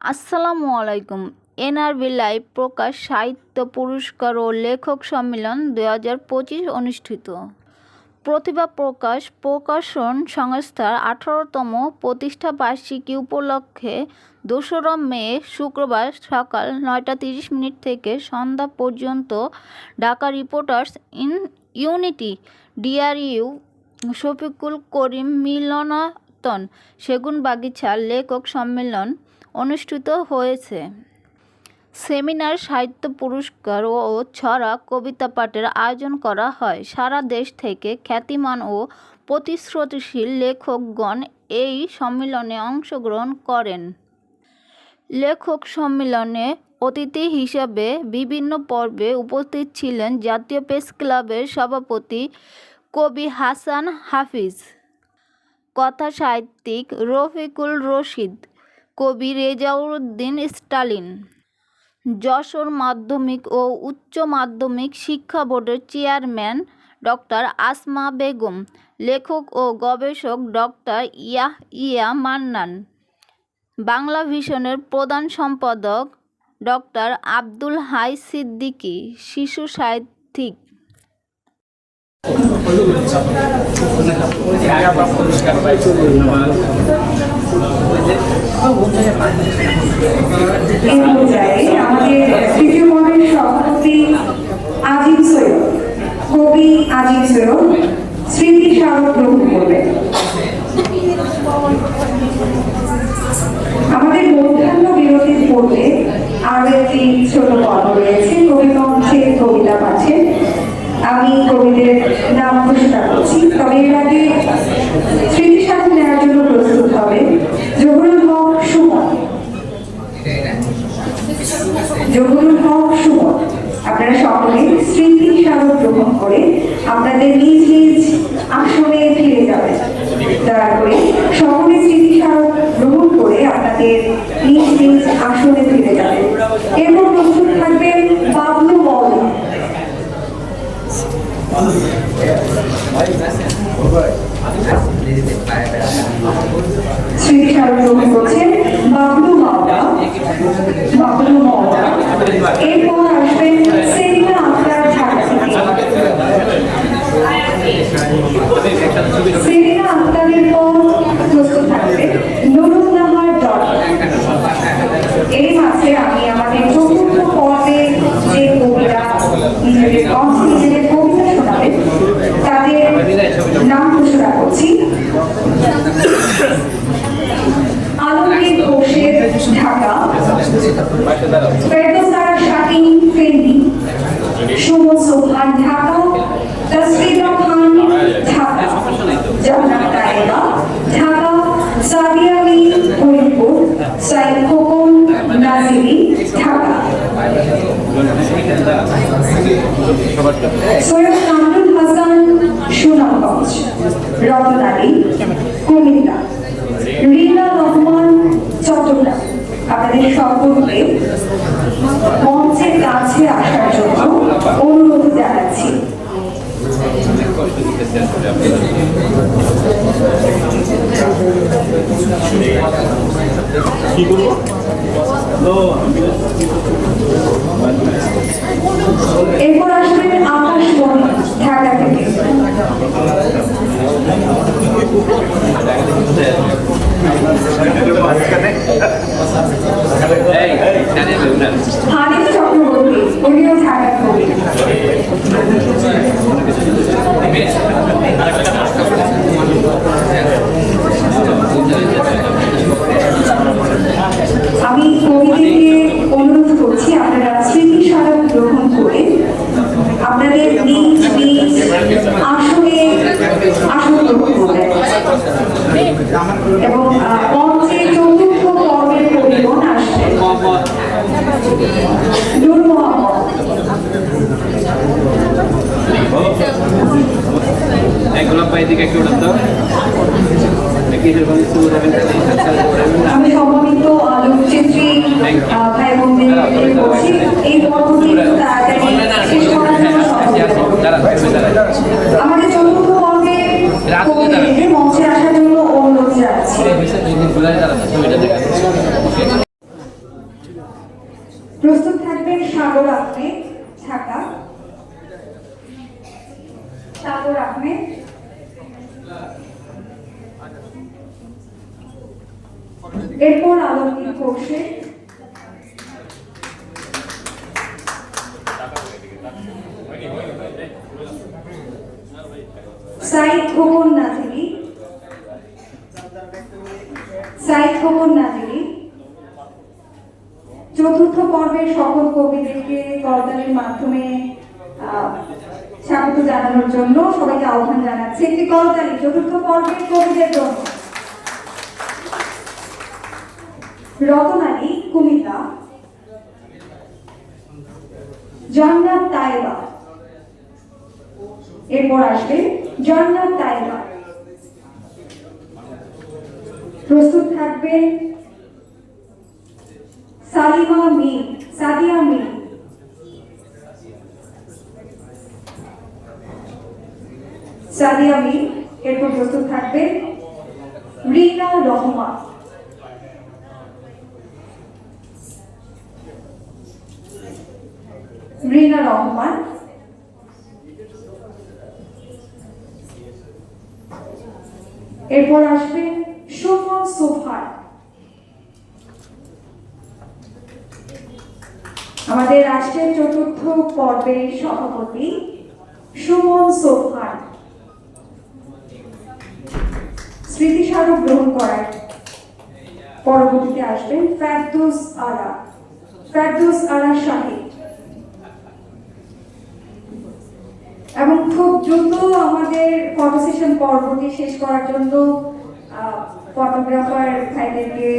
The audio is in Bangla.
আসসালামু আলাইকুম। এনআরবি লাইভ প্রকাশ, সাহিত্য, পুরস্কার ও লেখক সম্মেলন দুই হাজার পঁচিশ অনুষ্ঠিত। প্রতিভা প্রকাশ, প্রকাশন সংস্থার আঠারোতম প্রতিষ্ঠা বার্ষিকী উপলক্ষে দোসরা মে, শুক্রবার সকাল নয়টা তিরিশ মিনিট থেকে সন্ধ্যা পর্যন্ত Dhaka reporters in unity, DRU, Shafiqul Karim মিলনাতন সেগুন সেগুনবাগিচা লেখক সম্মেলন অনুষ্ঠিত হয়েছে। সেমিনার, সাহিত্য পুরস্কার ও ছড়া কবিতা পাঠের আয়োজন করা হয়। সারা দেশ থেকে খ্যাতিমান ও প্রতিশ্রুতিশীল লেখকগণ এই সম্মেলনে অংশগ্রহণ করেন। লেখক সম্মেলনে অতিথি হিসাবে বিভিন্ন পর্বে উপস্থিত ছিলেন জাতীয় প্রেস ক্লাবের সভাপতি কবি হাসান হাফিজ, কথা সাহিত্যিক রফিকুল রশিদ কবি রেজাউদ্দিন স্টালিন। যশোর মাধ্যমিক ও উচ্চ মাধ্যমিক শিক্ষা বোর্ডের চেয়ারম্যান ডক্টর আসমা বেগম, লেখক ও গবেষক ডক্টর ইয়াহ ইয়া মান্নান, বাংলা ভিশনের প্রধান সম্পাদক ডক্টর আব্দুল হাই সিদ্দিকী, শিশু সাহিত্যিক। কবি আজিম সৈয়দ, স্মৃতি গ্রহণ করবেন আমাদের মধ্যাহ্ন বিরতির পূর্বে আরও একটি ছোট পর্ব রয়েছে। কবি কবিতা পাচ্ছে আমি কবিদের নাম ঘোষণা করছি। তবে এর আগে স্মৃতি সাথে নেওয়ার জন্য প্রস্তুত হবে জহুরুল হক সুমন জহুরুল হক সুমন আপনারা সকলে স্মৃতি স্মারক গ্রহণ করে আপনাদের নিজ নিজ আসনে ফিরে যাবেন। দয়া করে সকলে স্মৃতি গ্রহণ করে আপনাদের নিজ নিজ আসনে ফিরে যাবেন। এরপর প্রস্তুত থাকবেন বাবলু গ্রহণ করছেন বাবলু মাওলা বাবলু মাওলা এরপর আসবেন সেলিনা থেকে সেলিনা আক্তারের পর প্রস্তুত থাকবে নুরুল নাহার ডট এই মাসে আমি আমাদের চতুর্থ পর্বে যে কবিরা নিজেদের কণ্ঠ নিজেদের কবিতা শোনাবেন তাদের নাম ঘোষণা করছি। আলমগীর ঘোষের ঢাকা ফেরদৌসারা শাকিন ফেন্দি সুমন সোহান ঢাকা তসরিদা খান ঢাকা জান্নাত তায়েবা ঢাকা সাদিয়া আলী ফরিদপুর সাইদ খোকন নাজিরি সৈয়দ কামরুল হাসান, সুনামগঞ্জ রতন আলী কুমিল্লা, রিনা রহমান, চট্টগ্রাম। আপনাদের সকলকে মঞ্চের কাছে আসার জন্য অনুরোধ জানাচ্ছি। কি করব? এরপর আসবেন আকাশবাণী ঢাকা থেকে। হানিফ চক্রবর্তী উনিও ঢাকা কবি আমি কবিদেরকে অনুরোধ করছি আপনারা স্মৃতি স্মারক গ্রহণ করে আপনাদের নিজ নিজ আসনে আসন গ্রহণ করবেন এবং আহ, মঞ্চে চতুর্থ পর্বের পরিবহন আসবেন নূর মোহাম্মদ পাই একটু উঠান তো দেখি আমি সম্মানিত আলোকচিত্রী ভাই বোনদের বলছি এই পর্বটি একটু তাড়াতাড়ি শেষ করার জন্য সহযোগিতা করুন। দাঁড়া দাঁড়া আমাদের চতুর্থ পর্বে মঞ্চে আসার জন্য অনুরোধ প্রস্তুত থাকবেন সাগর আহমেদ ঢাকা সাগর আহমেদ। এরপর আলমগীর কৌশিক সাইদ খোকন নাজিরি। সাইদ খোকন নাজিরি। চতুর্থ পর্বের সকল কবিদেরকে করতালির মাধ্যমে স্বাগত জানানোর জন্য সবাইকে আহ্বান জানাচ্ছি। একটি করতালি চতুর্থ পর্বের কবিদের জন্য। রতনালী কুমিতা জান্নাত তাইবা। এরপর আসবে জান্নাত তাইবা। প্রস্তুত থাকবেন সালিমা মিম সাদিয়া মিম সাদিয়া মিম এরপর প্রস্তুত থাকবে রিনা রহমান। রিনা রহমান এরপর আসবে সুমন সোফার আমাদের রাষ্ট্রের চতুর্থ পর্বের সভাপতি সুমন সোফার স্মৃতিস্মারক গ্রহণ করার পরবর্তীতে আসবেন ফেরদৌস আরা ফেরদৌস আরা শাহিদ এবং খুব দ্রুত আমাদের ফটো সেশন পর্বটি শেষ করার জন্য ফটোগ্রাফার ভাইদেরকে